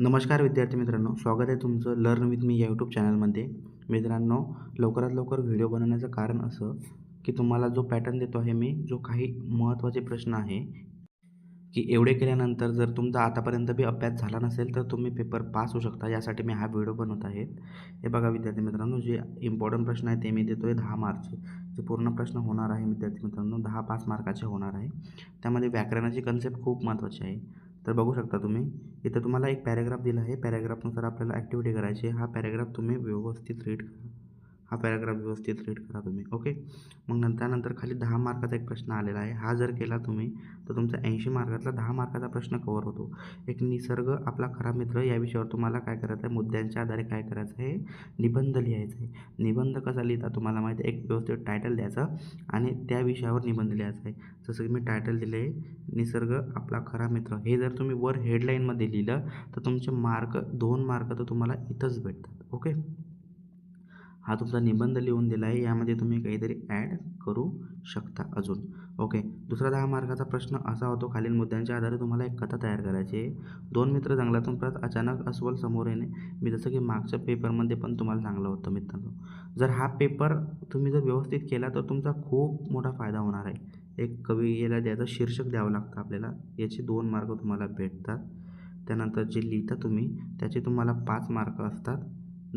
नमस्कार विद्यार्थी मित्रांनो स्वागत आहे तुमचं लर्न विथ मी या यूट्यूब चॅनलमध्ये मित्रांनो लवकरात लवकर व्हिडिओ बनवण्याचं कारण असं की तुम्हाला जो पॅटर्न देतो आहे मी जो काही महत्त्वाचे प्रश्न आहे की एवढे केल्यानंतर जर तुमचा आतापर्यंत बी अभ्यास झाला नसेल तर तुम्ही पेपर पास होऊ शकता. यासाठी मी हा व्हिडिओ बनवत आहे. हे बघा विद्यार्थी मित्रांनो जे इम्पॉर्टंट प्रश्न आहे ते मी देतो आहे दहा मार्कचे जे पूर्ण प्रश्न होणार आहे विद्यार्थी मित्रांनो दहा पाच मार्काचे होणार आहे. त्यामध्ये व्याकरणाची कन्सेप्ट खूप महत्त्वाची आहे. तर बघू शकता तुम्ही इथं तुम्हाला एक पॅरेग्राफ दिला आहे. पॅरेग्राफनुसार आपल्याला ॲक्टिव्हिटी करायची आहे. हा पॅरेग्राफ तुम्ही व्यवस्थित रीड करा. हा पॅराग्राफ व्यवस्थित रीड करा तुम्ही ओके? मग नंतर नंतर खाली दहा मार्काचा एक प्रश्न आलेला आहे. हा जर केला तुम्ही तर तुमचा ऐंशी मार्कातला दहा मार्काचा प्रश्न कवर होतो. एक निसर्ग आपला खरा मित्र या विषयावर तुम्हाला काय करायचं आहे? मुद्द्यांच्या आधारे काय करायचं आहे? निबंध लिहायचा आहे. निबंध कसा लिहिता तुम्हाला माहिती आहे? एक व्यवस्थित टायटल द्यायचं आणि त्या विषयावर निबंध लिहायचा आहे. जसं की मी टायटल दिले आहे निसर्ग आपला खरा मित्र. हे जर तुम्ही वर हेडलाईनमध्ये लिहिलं तर तुमचे मार्क दोन मार्क तर तुम्हाला इथंच भेटतात ओके? हा तुमचा निबंध लिहून दिला आहे यामध्ये तुम्ही काहीतरी ॲड करू शकता अजून. ओके दुसरा दहा मार्काचा प्रश्न असा होतो खालील मुद्द्यांच्या आधारे तुम्हाला एक कथा तयार करायची आहे. दोन मित्र जंगलातून परत अचानक अस्वल समोर येणे मी जसं की मागच्या पेपरमध्ये पण तुम्हाला सांगलं होतं मित्रांनो. जर हा पेपर तुम्ही जर व्यवस्थित केला तर तुमचा खूप मोठा फायदा होणार आहे. एक कवी याला द्यायचं शीर्षक द्यावं लागतं आपल्याला. याचे दोन मार्क तुम्हाला भेटतात. त्यानंतर जे लिहिता तुम्ही त्याचे तुम्हाला पाच मार्क असतात.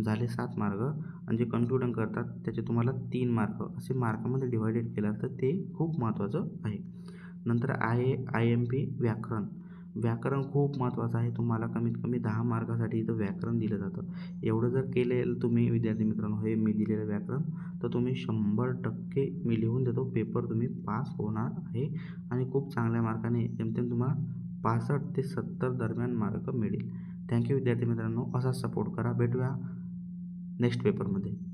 झाले सात मार्क आणि जे कन्क्लुडन करतात त्याचे तुम्हाला तीन मार्क. असे मार्कामध्ये डिवायडेड केलं तर ते खूप महत्त्वाचं आहे. नंतर आय आय एम पी व्याकरण. व्याकरण खूप महत्त्वाचं आहे. तुम्हाला कमीत कमी दहा मार्कासाठी इथं व्याकरण दिलं जातं. एवढं जर केलेलं तुम्ही विद्यार्थी मित्रांनो हे मी दिलेलं व्याकरण तर तुम्ही शंभर टक्के मी लिहून देतो. पेपर तुम्ही पास होणार आहे आणि खूप चांगल्या मार्काने जेमतेम तुम्हाला पासष्ट ते सत्तर दरम्यान मार्क मिळेल. थँक्यू विद्यार्थी मित्रांनो. असाच सपोर्ट करा. भेटूया नेक्स्ट पेपरमध्ये.